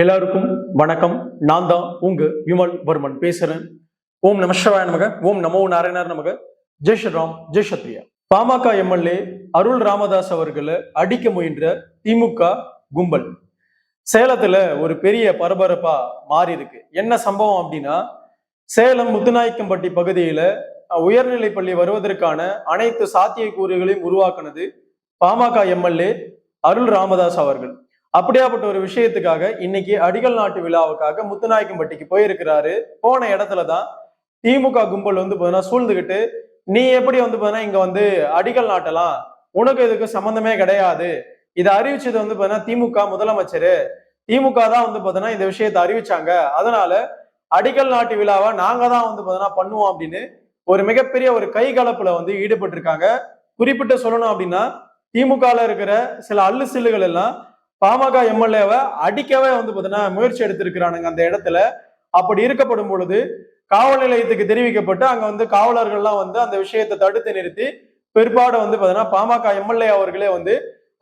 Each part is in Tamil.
எல்லாருக்கும் வணக்கம். நான் தான் உங்க விமல் வர்மன் பேசுறேன். ஓம் நமசிவாய நமக ஓம் நமோ நாராயணர் நமக. ஜெய் ஸ்ரீராம் ஜெய் சத்ரியா பாமக எம்எல்ஏ அருள் ராமதாஸ் அவர்களை அடிக்க முயன்ற திமுக கும்பல். சேலத்துல ஒரு பெரிய பரபரப்பா மாறி இருக்கு என்ன சம்பவம் அப்படின்னா சேலம் முத்துநாயக்கம்பட்டி பகுதியில உயர்நிலை பள்ளி வருவதற்கான அனைத்து சாத்தியக்கூறுகளையும் உருவாக்குனது பாமக எம்எல்ஏ அருள் ராமதாஸ் அவர்கள். அப்படியாப்பட்ட ஒரு விஷயத்துக்காக இன்னைக்கு அடிகள் நாட்டு விழாவுக்காக முத்துநாயக்கம்பட்டிக்கு போயிருக்கிறாரு. போன இடத்துல தான் திமுக கும்பல் வந்து பார்த்தீங்கன்னா சூழ்ந்துகிட்டு நீ எப்படி வந்து பார்த்தீங்கன்னா இங்க வந்து அடிகள் நாட்டலாம் உனக்கு இதுக்கு சம்பந்தமே கிடையாது. இதை அறிவிச்சது வந்து பார்த்தீங்கன்னா திமுக முதலமைச்சர். திமுக தான் வந்து பார்த்தீங்கன்னா இந்த விஷயத்தை அறிவிச்சாங்க. அதனால அடிக்கல் நாட்டு விழாவை நாங்க தான் வந்து பார்த்தீங்கன்னா பண்ணுவோம் அப்படின்னு ஒரு மிகப்பெரிய ஒரு கை கலப்புல வந்து ஈடுபட்டிருக்காங்க. குறிப்பிட்டு சொல்லணும் அப்படின்னா திமுகல இருக்கிற சில அல்லு சில்லுகள் எல்லாம் பாமக எம்எல்ஏவை அடிக்கவே வந்து பார்த்தீங்கன்னா முயற்சி எடுத்திருக்கிறானுங்க அந்த இடத்துல. அப்படி இருக்கப்படும் பொழுது காவல் நிலையத்துக்கு தெரிவிக்கப்பட்டு அங்க வந்து காவலர்கள்லாம் வந்து அந்த விஷயத்தை தடுத்து நிறுத்தி பிற்பாடு வந்து பார்த்தீங்கன்னா பாமக எம்எல்ஏ அவர்களே வந்து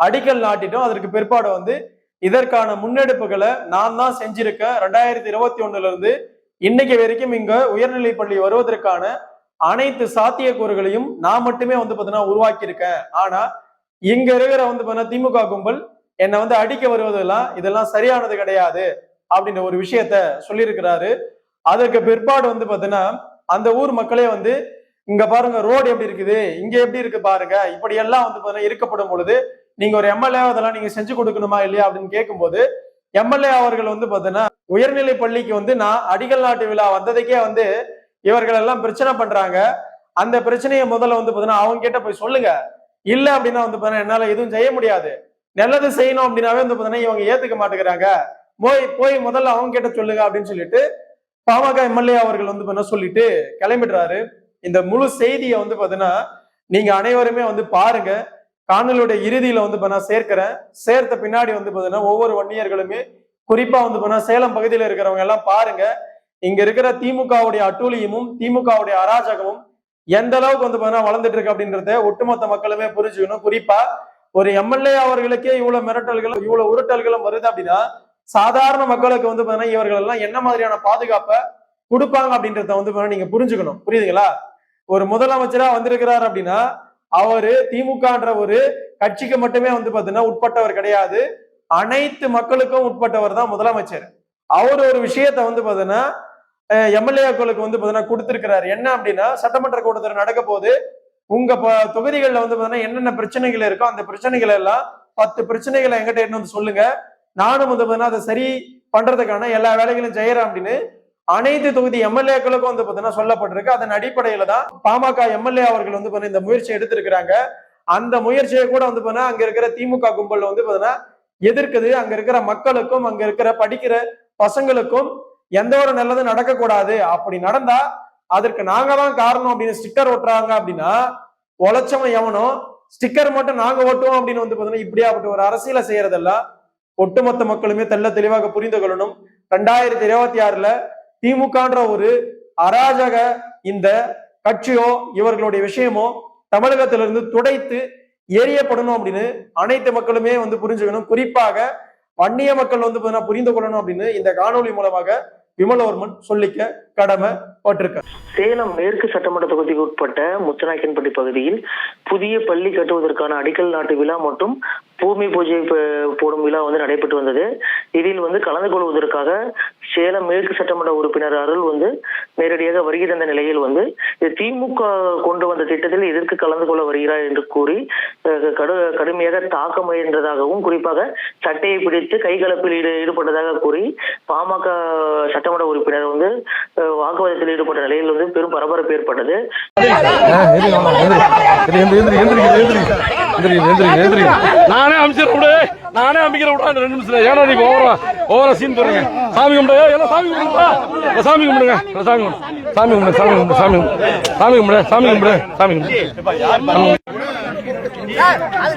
அடிக்கல் நாட்டிட்டோம் அதற்கு பிற்பாடு வந்து இதற்கான முன்னெடுப்புகளை நான் தான் செஞ்சிருக்கேன். ரெண்டாயிரத்தி இருபத்தி ஒண்ணுல இருந்து இன்னைக்கு வரைக்கும் இங்க உயர்நிலை பள்ளி வருவதற்கான அனைத்து சாத்தியக்கூறுகளையும் நான் மட்டுமே வந்து பார்த்தீங்கன்னா உருவாக்கியிருக்கேன். ஆனா இங்க இருக்கிற வந்து பார்த்தீங்கன்னா திமுக கும்பல் என்னை வந்து அடிக்க வருவதெல்லாம் இதெல்லாம் சரியானது கிடையாது அப்படின்ற ஒரு விஷயத்த சொல்லியிருக்கிறாரு. அதற்கு பிற்பாடு வந்து பார்த்தீங்கன்னா அந்த ஊர் மக்களே வந்து இங்க பாருங்க ரோடு எப்படி இருக்குது இங்க எப்படி இருக்கு பாருங்க இப்படி எல்லாம் வந்து பாத்தீங்கன்னா இருக்கப்படும் பொழுது நீங்க ஒரு எம்எல்ஏ அதெல்லாம் நீங்க செஞ்சு கொடுக்கணுமா இல்லையா அப்படின்னு கேட்கும்போது எம்எல்ஏ அவர்கள் வந்து பாத்தீங்கன்னா உயர்நிலை பள்ளிக்கு வந்து நான் அடிகள் நாட்டு விழா வந்ததுக்கே வந்து இவர்கள் எல்லாம் பிரச்சனை பண்றாங்க. அந்த பிரச்சனையை முதல்ல வந்து பாத்தீங்கன்னா அவங்க கிட்ட போய் சொல்லுங்க. இல்ல அப்படின்னா வந்து பாத்தீங்கன்னா என்னால எதுவும் செய்ய முடியாது. நல்லது செய்யணும் அப்படின்னாவே வந்து பாத்தீங்கன்னா இவங்க ஏத்துக்க மாட்டேங்கிறாங்க. போய் போய் முதல்ல அவங்க கிட்ட சொல்லுங்க அப்படின்னு சொல்லிட்டு பாமக எம்எல்ஏ அவர்கள் வந்து என்ன சொல்லிட்டு கிளம்பிடுறாரு. இந்த முழு செய்தியை வந்து பாத்தீங்கன்னா நீங்க அனைவருமே வந்து பாருங்க. காணொலியோட இறுதியில வந்து பண்ண சேர்க்கிறேன். சேர்த்த பின்னாடி வந்து பாத்தீங்கன்னா ஒவ்வொரு வன்னியர்களுமே குறிப்பா வந்து பண்ண சேலம் பகுதியில இருக்கிறவங்க எல்லாம் பாருங்க. இங்க இருக்கிற திமுகவுடைய அட்டூழியமும் திமுகவுடைய அராஜகமும் எந்த அளவுக்கு வந்து பாத்தீங்கன்னா வளர்ந்துட்டு இருக்கு அப்படின்றத ஒட்டுமொத்த மக்களுமே புரிஞ்சுக்கணும். குறிப்பா ஒரு எம்எல்ஏ அவர்களுக்கே இவ்வளவு மிரட்டல்களும் இவ்வளவு உருட்டல்களும் வருது அப்படின்னா சாதாரண மக்களுக்கு வந்து பாத்தீங்கன்னா இவர்கள் எல்லாம் என்ன மாதிரியான பாதுகாப்பை கொடுப்பாங்க அப்படின்றத வந்து பாத்தீங்கன்னா நீங்க புரிஞ்சுக்கணும். புரியுதுங்களா? ஒரு முதலமைச்சரா வந்திருக்கிறார் அப்படின்னா அவரு திமுகன்ற ஒரு கட்சிக்கு மட்டுமே வந்து பாத்தீங்கன்னா உட்பட்டவர் கிடையாது. அனைத்து மக்களுக்கும் உட்பட்டவர் தான் முதலமைச்சர். அவர் ஒரு விஷயத்த வந்து பாத்தீங்கன்னா எம்எல்ஏக்களுக்கு வந்து பாத்தீங்கன்னா கொடுத்திருக்கிறாரு. என்ன அப்படின்னா சட்டமன்ற கூட்டத்தில் நடக்க போது உங்க ப- தொகுதிகள்ல வந்து பாத்தீங்கன்னா என்னென்ன பிரச்சனைகள் இருக்கோ அந்த பிரச்சனைகள் எல்லாம் பத்து பிரச்சனைகளை எங்கிட்ட என்ன வந்து சொல்லுங்க. நானும் வந்து பாத்தீங்கன்னா அதை சரி பண்றதுக்கான எல்லா வேலைகளும் செய்யறேன் அப்படின்னு அனைத்து தொகுதி எம்எல்ஏக்களுக்கும் வந்து பாத்தீங்கன்னா சொல்லப்பட்டிருக்கு. அதன் அடிப்படையில தான் பாமக எம்எல்ஏ அவர்கள் வந்து பாத்தீங்கன்னா இந்த முயற்சி எடுத்திருக்கிறாங்க. அந்த முயற்சியை கூட வந்து பாத்தீங்கன்னா அங்க இருக்கிற திமுக கும்பல் வந்து பாத்தீங்கன்னா எதிர்க்குது. அங்க இருக்கிற மக்களுக்கும் அங்க இருக்கிற படிக்கிற பசங்களுக்கும் எந்த ஒரு நல்லதும் நடக்கக்கூடாது. அப்படி நடந்தா அதற்கு நாங்க தான் காரணம் அப்படின்னு ஸ்டிக்கர் ஓட்டுறாங்க அப்படின்னா உழைச்சவன் எவனோ ஸ்டிக்கர் மட்டும் நாங்க ஓட்டுவோம் அப்படின்னு வந்து பாத்தீங்கன்னா இப்படியாப்பட்ட ஒரு அரசியல செய்யறதெல்லாம் ஒட்டுமொத்த மக்களுமே தெள்ள தெளிவாக புரிந்து கொள்ளணும். ரெண்டாயிரத்தி இருபத்தி ஆறுல திமுகன்ற ஒரு அராஜக இந்த கட்சியோ இவர்களுடைய விஷயமோ தமிழகத்திலிருந்து துடைத்து எரியப்படணும் அப்படின்னு அனைத்து மக்களுமே வந்து புரிஞ்சுக்கணும். குறிப்பாக வன்னிய மக்கள் வந்து பாத்தீங்கன்னா புரிந்து கொள்ளணும் அப்படின்னு இந்த காணொளி மூலமாக விமலவர்மன் சொல்லிக்க கடமை பட்டிருக்கார் சேலம் மேற்கு சட்டமன்ற தொகுதிக்கு உட்பட்ட முத்தநாயக்கன்பட்டி பகுதியில் புதிய பள்ளி கட்டுவதற்கான அடிக்கல் நாட்டு விழா மற்றும் பூமி பூஜை போடும் விழா வந்து நடைபெற்று வந்தது இதில் வந்து கலந்து கொள்வதற்காக சேலம் மேற்கு சட்டமன்ற உறுப்பினர் அருள் வந்து நேரடியாக வருகை தந்த நிலையில் வந்து இது திமுக கொண்டு வந்த திட்டத்தில் எதற்கு கலந்து கொள்ள வருகிறார் என்று கூறி கடு கடுமையாக தாக்க முயன்றதாகவும் குறிப்பாக சட்டையை பிடித்து கைகலப்பில் ஈடு ஈடுபட்டதாக கூறி பாமக சட்டமன்ற உறுப்பினர் வந்து வாக்குவாதத்தில் ஈடுபட்ட நிலையில் வந்து பெரும் பரபரப்பு ஏற்பட்டது நானே அமைச்சர் விடு. நானே அமைக்கிற விடா ரெண்டு நிமிஷம் ஏன்னா நீங்க ஓவரா ஓவரா சீன் போறீங்க சாமி கும்பிடு. எல்லாம் சாமி கும்பிடுங்க. சாமி கும்பிடுங்க. சாமி கும்பிடு. சாமி கும்பிடு சாமி கும்பிடு சாமி கும்பிடு. சாமி கும்பிடு சாமி கும்பிடு சாமி கும்பிடு. அது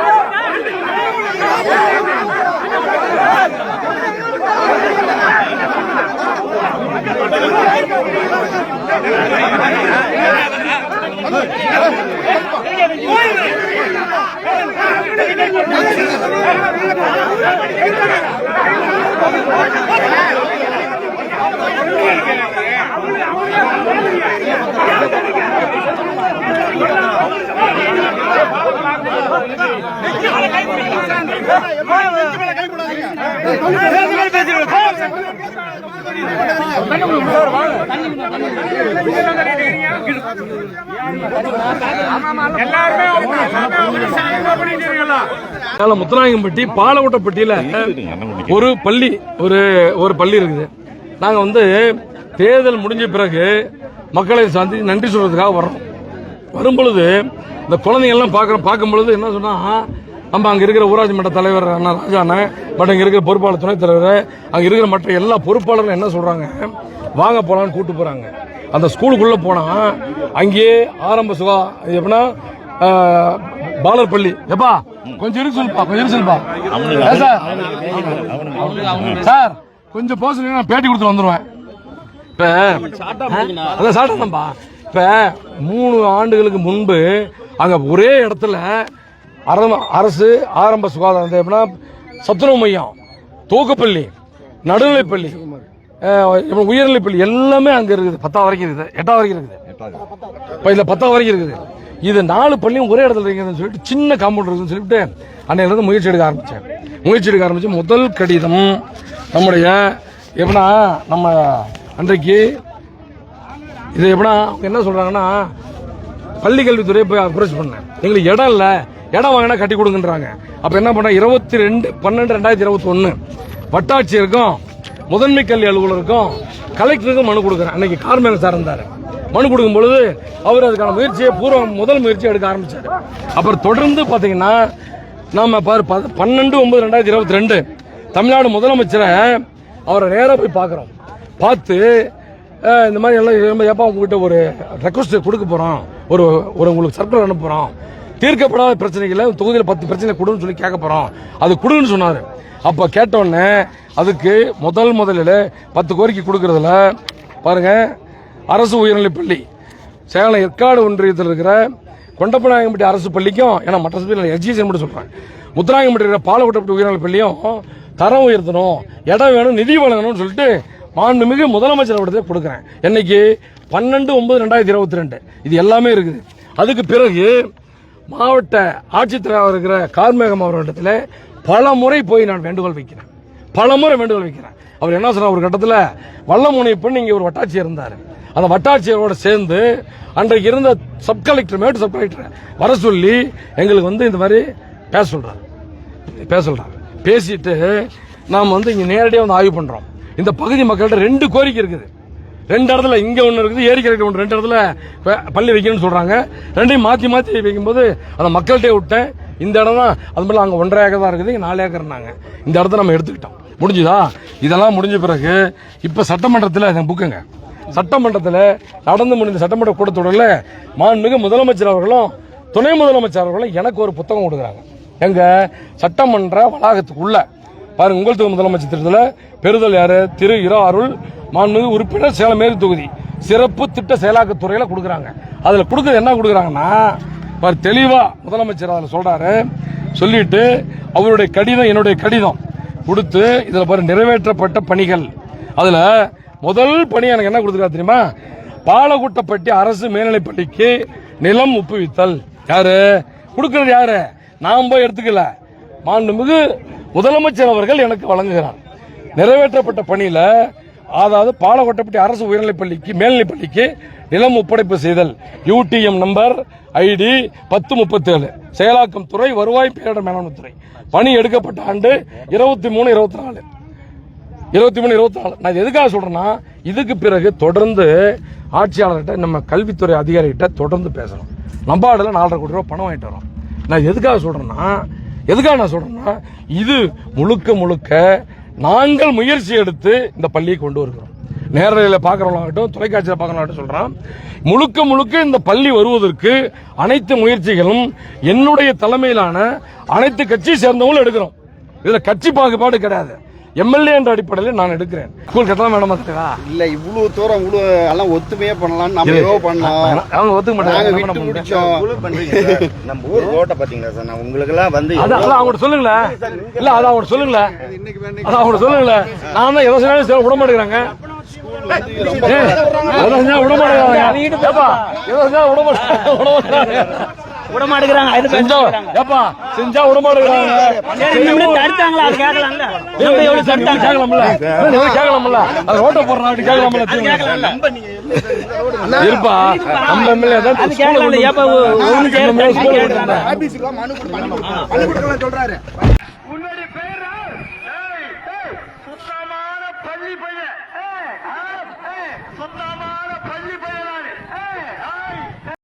தானே நாம ஜெய நம்ம ஜெய நிறுத்துங்க கட்சி இவ்வளவு ஒரு அவுட் பேசாது ஏன்னா நம்ம வச்சிருக்கிற அதனால முத்துநாயகம்பட்டி பாலவட்டப்பட்டியில ஒரு பள்ளி ஒரு ஒரு பள்ளி இருக்குது. நாங்க வந்து தேர்தல் முடிஞ்ச பிறகு மக்களை சந்தி நன்றி சொல்றதுக்காக வர்றோம். வரும்பொழுது இந்த குழந்தைங்க எல்லாம் பார்க்குறோம் பார்க்கும் பொழுது என்ன சொன்னால் நம்ம அங்கே இருக்கிற ஊராட்சி மன்ற தலைவர் அண்ணா ராஜாண்ண பட் அங்கே இருக்கிற பொறுப்பாளர் துணைத் தலைவர் அங்கே இருக்கிற மற்ற எல்லா பொறுப்பாளர்களும் என்ன சொல்கிறாங்க வாங்க போலான்னு கூட்டு போறாங்க. அந்த ஸ்கூலுக்குள்ள போனா அங்கேயே ஆரம்ப சுகா எப்படின்னா பாலர் பள்ளி. எப்பா கொஞ்சம் இருக்கு சொல்லுப்பா கொஞ்சம் இருக்கு சொல்லுப்பா. சார். சார் கொஞ்சம் போக நான் பேட்டி கொடுத்து வந்துருவேன். இப்ப அதான் சாப்பிட்டா இப்ப மூணு ஆண்டுகளுக்கு முன்பு அங்க ஒரே இடத்துல அரம- அரசு ஆரம்ப சுகாதாரம் எப்படின்னா சத்துணவு மையம் தூக்கப்பள்ளி நடுநிலைப்பள்ளி. இப்போ இப்ப எல்லாமே அங்கே இருக்குது. பத்தாம் வரைக்கும் இருக்குது. எட்டாம் வரைக்கும் இருக்குது. இப்போ இதில் பத்தாம் வரைக்கும் இருக்குது. இது நாலு பள்ளியும் ஒரே இடத்துல இருக்குதுன்னு சொல்லிட்டு சின்ன காம்பவுண்ட் இருக்குதுன்னு சொல்லிட்டு அன்னையிலேருந்து முயற்சி எடுக்க ஆரம்பித்தேன் முயற்சி எடுக்க ஆரம்பித்து முதல் கடிதம் நம்முடைய எப்படின்னா நம்ம அன்றைக்கு இது எப்படின்னா அவங்க என்ன சொல்கிறாங்கன்னா பள்ளி கல்வித்துறையை போய் அப்ரோச் பண்ணேன். எங்களுக்கு இடம் இல்லை இடம் வாங்கினா கட்டி கொடுங்கன்றாங்க. அப்போ என்ன பண்ணேன் இருபத்தி ரெண்டு பன்னெண்டு ரெண்டாயிரத்தி இருபத்தி ஒன்னு வட்டாட்சியருக்கும் முதன்மை கல்வி அலுவலருக்கும் கலெக்டருக்கும் மனு கொடுக்குறேன். அன்னைக்கு கார்மேக சார் இருந்தார். மனு கொடுக்கும் பொழுது அவர் அதுக்கான முயற்சியை பூர்வ முதல் முயற்சி எடுக்க ஆரம்பித்தார் அப்புறம் தொடர்ந்து பார்த்தீங்கன்னா நம்ம பாரு ப- பன்னெண்டு ஒன்பது ரெண்டாயிரத்தி இருபத்தி ரெண்டு தமிழ்நாடு முதலமைச்சரை அவரை நேராக போய் பார்க்குறோம் பார்த்து இந்த மாதிரி எல்லாம் ரொம்ப எப்போ உங்ககிட்ட ஒரு ரெக்வஸ்ட் கொடுக்க போகிறோம் ஒரு ஒரு உங்களுக்கு சர்க்குலர் அனுப்புகிறோம் தீர்க்கப்படாத பிரச்சனைகளை தொகுதியில் பத்து பிரச்சனை கொடுன்னு சொல்லி கேட்க போகிறோம் அது கொடுன்னு சொன்னார். அப்போ கேட்டோடனே அதுக்கு முதல் முதலில் பத்து கோரிக்கை கொடுக்கறதுல பாருங்க அரசு உயர்நிலைப் பள்ளி சேலம் ஏற்காடு ஒன்றியத்தில் இருக்கிற கொண்டப்பநாயகம்பட்டி அரசு பள்ளிக்கும் ஏன்னா மற்ற பள்ளியில் எஜுகேஷன் மட்டும் சொல்கிறேன் முத்துராயம்பட்டி இருக்கிற பாலக்கோட்டப்பட்டி உயர்நிலைப்பள்ளியும் தரம் உயர்த்தணும் இடம் வேணும் நிதி வழங்கணும்னு சொல்லிட்டு மாண்புமிகு முதலமைச்சர் அவர்கிட்ட கொடுக்குறேன். என்னைக்கு? பன்னெண்டு ஒன்பது ரெண்டாயிரத்தி இருபத்தி ரெண்டு. இது எல்லாமே இருக்குது. அதுக்கு பிறகு மாவட்ட ஆட்சித்தலைவர் இருக்கிற கார்மேகம் அவர்களிடத்தில் பல முறை போய் நான் வேண்டுகோள் வைக்கிறேன். பல முறை வேண்டுகோள் வைக்கிறேன் அவர் என்ன சொன்னார்? ஒரு கட்டத்தில் வல்லமுனை பெண் இங்கே ஒரு வட்டாட்சியர் இருந்தார். அந்த வட்டாட்சியரோட சேர்ந்து அன்றைக்கு இருந்த சப் கலெக்டர் மேட்டு சப் கலெக்டர் வர சொல்லி எங்களுக்கு வந்து இந்த மாதிரி பேச சொல்றாரு. பேச சொல்றாரு. பேசிட்டு நாம் வந்து இங்கே நேரடியாக வந்து ஆய்வு பண்ணுறோம் இந்த பகுதி மக்கள்கிட்ட ரெண்டு கோரிக்கை இருக்குது. ரெண்டு இடத்துல இங்கே ஒன்று இருக்குது ஏரிக்கரை ஒன்று ரெண்டு இடத்துல பள்ளி வைக்கணும்னு சொல்கிறாங்க ரெண்டையும் மாற்றி மாற்றி வைக்கும்போது அதை மக்கள்கிட்டே விட்டேன். இந்த இடம் தான் அது மாதிரி அங்கே ஒன்றரை ஏக்கர் தான் இருக்குது நாலு ஏக்கர்னாங்க இந்த இடத்த நம்ம எடுத்துக்கிட்டோம். முடிஞ்சுதா? இதெல்லாம் முடிஞ்ச பிறகு இப்போ சட்டமன்றத்தில் புக்குங்க. சட்டமன்றத்தில் நடந்து முடிந்த சட்டமன்ற கூட்டத்தொடரில் மாண்புமிகு முதலமைச்சர் அவர்களும் துணை முதலமைச்சர் அவர்களும் எனக்கு ஒரு புத்தகம் கொடுக்குறாங்க. எங்கள் சட்டமன்ற வளாகத்துக்குள்ளே. பாருங்க உங்கள் முதலமைச்சர் தேர்தலில் பெறுதல் யார்? திரு இரா அருள் மாண்புமிகு உறுப்பினர் சேலம் மேற்கு தொகுதி சிறப்பு திட்ட செயலாக்கத்துறையில கொடுக்குறாங்க. அதில் கொடுக்குறது என்ன கொடுக்குறாங்கன்னா பாரு தெளிவாக முதலமைச்சர் அதில் சொல்கிறாரு சொல்லிட்டு அவருடைய கடிதம் என்னுடைய கடிதம் கொடுத்து இதில் பாரு நிறைவேற்றப்பட்ட பணிகள். அதில் முதல் பணி எனக்கு என்ன கொடுத்துருக்கா தெரியுமா? பாலகுட்டப்பட்டி அரசு மேல்நிலைப் பள்ளிக்கு நிலம் ஒப்புவித்தல். யாரு? கொடுக்கறது யாரு? நாம் போய் எடுத்துக்கல. மாண்புமிகு முதலமைச்சர் அவர்கள் எனக்கு வழங்குகிறார். நிறைவேற்றப்பட்ட பணியில் அதாவது பாலகோட்டப்பட்டி அரசு உயர்நிலைப் பள்ளிக்கு நிலம் ஒப்படைப்பு செய்தல். யூடிஎம் நம்பர் ஐடி பத்து முப்பத்தேழு. செயலாக்கம் துறை வருவாய் பேரிடர் மேலாண்மை துறை. பணி எடுக்கப்பட்ட ஆண்டு இருபத்தி மூணு இருபத்தி நாலு. இருபத்தி மூணு இருபத்தி நாலு. நான் எதுக்காக சொல்றேன்னா இதுக்கு பிறகு தொடர்ந்து ஆட்சியாளர்கிட்ட நம்ம கல்வித்துறை அதிகாரிகிட்ட தொடர்ந்து பேசணும். நம்பாடுல நாலரை கோடி ரூபா பணம் வாங்கிட்டு வரோம். நான் எதுக்காக சொல்றேன்னா எதுக்காக நான் சொல்றேன்னா இது முழுக்க முழுக்க நாங்கள் முயற்சி எடுத்து இந்த பள்ளியை கொண்டு வருகிறோம். நேரலையில் பார்க்குறவங்களாகட்டும் தொலைக்காட்சியில் பார்க்குறவங்களாகட்டும் சொல்கிறான் முழுக்க முழுக்க இந்த பள்ளி வருவதற்கு அனைத்து முயற்சிகளும் என்னுடைய தலைமையிலான அனைத்து கட்சியை சேர்ந்தவங்களும் எடுக்கிறோம். இதில் கட்சி பாகுபாடு கிடையாது. எம்எல்ஏ என்ற அடிப்படையில் நான் எடுக்கிறேன். ஸ்கூல் கட்டலாம் வேணாமா தெரியுமா? இல்ல இவ்வளவு தூரம் இவ்வளவு எல்லாம் ஒத்துமையா பண்ணலாம் நம்ம ஏதோ பண்ணலாம் அவங்க ஒத்துக்க மாட்டாங்க. விட்டு சார் நம்ம ஊர் ரோட்டை பாத்தீங்களா சார் நான் உங்களுக்கு எல்லாம் வந்து அது அதான் அவங்கள்ட்ட சொல்லுங்களேன் இல்ல அது அவங்கள்ட்ட சொல்லுங்களேன் அது அவங்கள்ட்ட சொல்லுங்களேன் நான் தான் எதை சொன்னாலும் சரி விட மாட்டேங்கிறாங்க. விட மாட்டேங்கிறாங்க. விட மாட்டேங்கிறாங்க விட மாட்டேங்கிறாங்க. விட மாட்டேங்கிறாங்க அது செஞ்சா ஏப்பா செஞ்சா விட மாட்டேங்கிறாங்க தடுத்தாங்களா? அது கேட்கலாம்ல? எவ்வளவு தடுத்தாங்க? கேட்கலாம்ல. கேட்கலாம்ல. அது ரோட்டை போடுறா அப்படி கேட்கலாம்ல இருப்பா நம்ம எம்எல்ஏ தான் அது கேட்கலாம்ல ஏப்பா மனு கொடுக்கணும் மனு கொடுக்கலாம் சொல்றாரு.